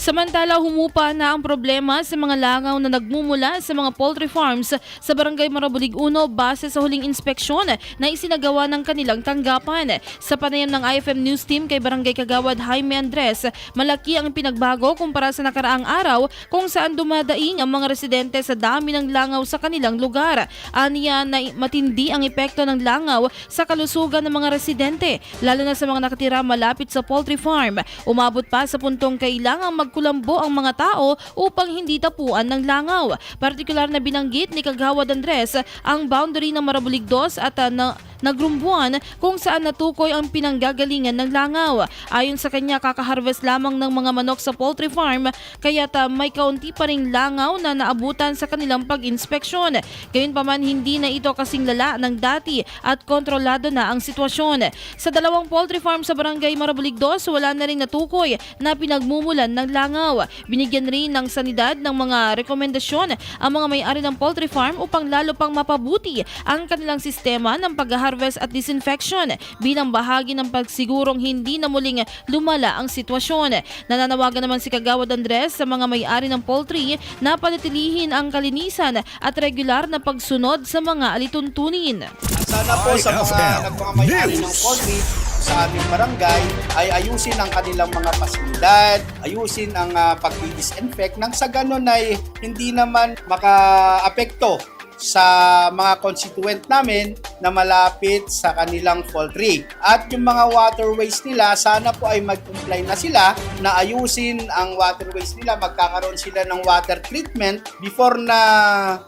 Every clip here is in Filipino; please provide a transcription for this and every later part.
Samantala, humupa na ang problema sa mga langaw na nagmumula sa mga poultry farms sa Barangay Marabulig 1 base sa huling inspeksyon na isinagawa ng kanilang tanggapan. Sa panayam ng IFM News Team kay Barangay Kagawad Jaime Andres, malaki ang pinagbago kumpara sa nakaraang araw kung saan dumadaing ang mga residente sa dami ng langaw sa kanilang lugar. Aniya na matindi ang epekto ng langaw sa kalusugan ng mga residente, lalo na sa mga nakatira malapit sa poultry farm. Umabot pa sa puntong kailangang magkulambo ang mga tao upang hindi tapuan ng langaw. Partikular na binanggit ni Kagawad Andres ang boundary ng Marabulig 2 at uh, nagrumbuan kung saan natukoy ang pinanggagalingan ng langaw. Ayon sa kanya, kakaharvest lamang ng mga manok sa poultry farm kaya may kaunti pa ring langaw na naabutan sa kanilang pag-inspeksyon. Gayunpaman, hindi na ito kasing lala ng dati at kontrolado na ang sitwasyon. Sa dalawang poultry farm sa barangay Marabulig 2, wala na rin natukoy na pinagmumulan ng langaw. Binigyan rin ng sanidad ng mga rekomendasyon ang mga may-ari ng poultry farm upang lalo pang mapabuti ang kanilang sistema ng pag-harvest at disinfection bilang bahagi ng pagsigurong hindi na muling lumala ang sitwasyon. Nananawagan naman si Kagawad Andres sa mga may-ari ng poultry na panatilihin ang kalinisan at regular na pagsunod sa mga alituntunin. Sana po sa mga IFM nagmamayari ng poultry sa aming barangay ay ayusin ang kanilang mga pasilidad, ayusin ang uh, pag-disinfect nang sa ganun ay hindi naman maka-apekto sa mga constituent namin na malapit sa kanilang poultry. At yung mga waterways nila, sana po ay mag-comply na sila na ayusin ang waterways nila, magkakaroon sila ng water treatment before na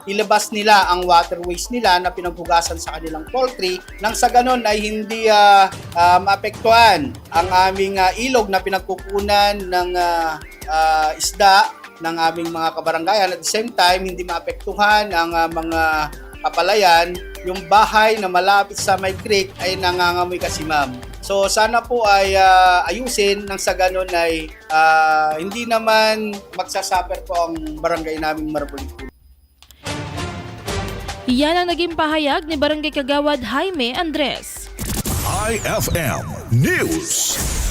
ilabas nila ang waterways nila na pinaghugasan sa kanilang poultry nang sa ganun ay hindi ah, ah, maapektuhan ang aming ah, ilog na pinagkukunan ng ah, ah, isda ng aming mga kabaranggayan at the same time hindi maapektuhan ang ah, mga kapalayan yung bahay na malapit sa may creek ay nangangamoy kasi ma'am. So sana po ay ah, ayusin nang sa ganun ay ah, hindi naman magsasuffer po ang barangay naming Marbulig Yan ang naging pahayag ni Barangay Kagawad Jaime Andres. IFM News.